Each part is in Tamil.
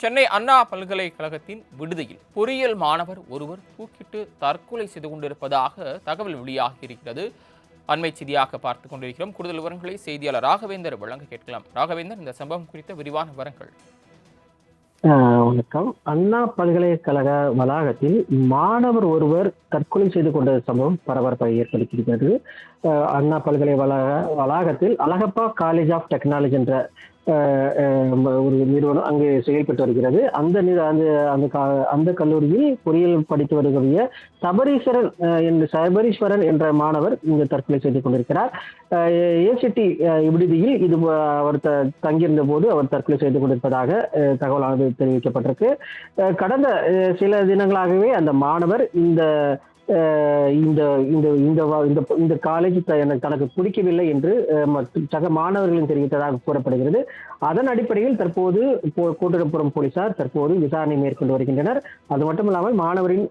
சென்னை அண்ணா பல்கலைக்கழகத்தின் விடுதியில் பொறியியல் மாணவர் ஒருவர் தூக்கிட்டு தற்கொலை செய்து கொண்டிருப்பதாக தகவல் வெளியாகியிருக்கிறது. அண்மை செய்தியாக பார்த்து கொண்டிருக்கிறோம். கூடுதல் விவரங்களை செய்தியாளர் ராகவேந்தர் வழங்க கேட்கலாம். ராகவேந்தர் இந்த சம்பவம் குறித்த விரிவான விவரங்கள். ஆஹ் வணக்கம். அண்ணா பல்கலைக்கழக வளாகத்தில் மாணவர் ஒருவர் தற்கொலை செய்து கொண்ட சம்பவம் பரபரப்பை ஏற்படுத்தியிருக்கிறது. ஆஹ் அண்ணா பல்கலை வளாக வளாகத்தில் அழகப்பா காலேஜ் ஆஃப் டெக்னாலஜி என்ற ஒரு நிறுவனம் அங்கு செயல்பட்டு வருகிறது. அந்த அந்த அந்த கா- அந்த கல்லூரியில் பொறியியல் படித்து வருகிற சபரீஸ்வரன் என்று சபரீஸ்வரன் என்ற மாணவர் இங்கு தற்கொலை செய்து கொண்டிருக்கிறார். ஏசிடி விடுதியில் இது அவர் த- தங்கியிருந்த போது அவர் தற்கொலை செய்து கொண்டிருப்பதாக தகவலானது தெரிவிக்கப்பட்டிருக்கு. கடந்த சில தினங்களாகவே அந்த மாணவர் இந்த இந்த இந்த இந்த இந்த இந்த காலேஜ் எனக்கு தனக்கு பிடிக்கவில்லை என்று மற்றும் சக மாணவர்களும் தெரிவித்ததாக கூறப்படுகிறது. அதன் அடிப்படையில் தற்போது போ- கூட்டுறப்புறம் போலீசார் தற்போது விசாரணை மேற்கொண்டு வருகின்றனர். அது மட்டுமில்லாமல் மாணவரின்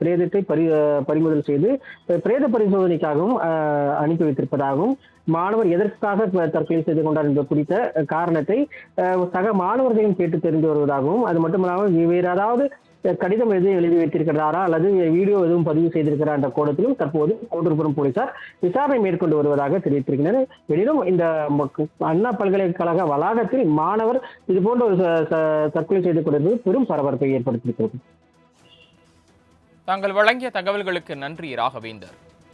பிரேதத்தை பறி பறிமுதல் செய்து பிரேத பரிசோதனைக்காகவும் அனுப்பி வைத்திருப்பதாகவும் மாணவர் எதற்காக தற்கொலை செய்து கொண்டார் என்பது குறித்த காரணத்தை சக மாணவர்களையும் கேட்டு தெரிந்து வருவதாகவும் அது மட்டுமல்லாமல் வேறு ஏதாவது கடிதம் எதுவும் எழுதி வைத்திருக்கிறாரா அல்லது வீடியோ எதுவும் பதிவு செய்திருக்கிறார் என்ற கோணத்திலும் தற்போது கோட்டூர்புரம் போலீசார் விசாரணை மேற்கொண்டு வருவதாக தெரிவித்திருக்கின்றனர். எனினும் இந்த அண்ணா பல்கலைக்கழக வளாகத்தில் மாணவர் இது போன்ற ஒரு ச- தற்கொலை செய்து கொண்டிருப்பது பெரும் பரபரப்பை ஏற்படுத்தியிருக்கிறது. தாங்கள் வழங்கிய தகவல்களுக்கு நன்றி ராகவேந்தர்.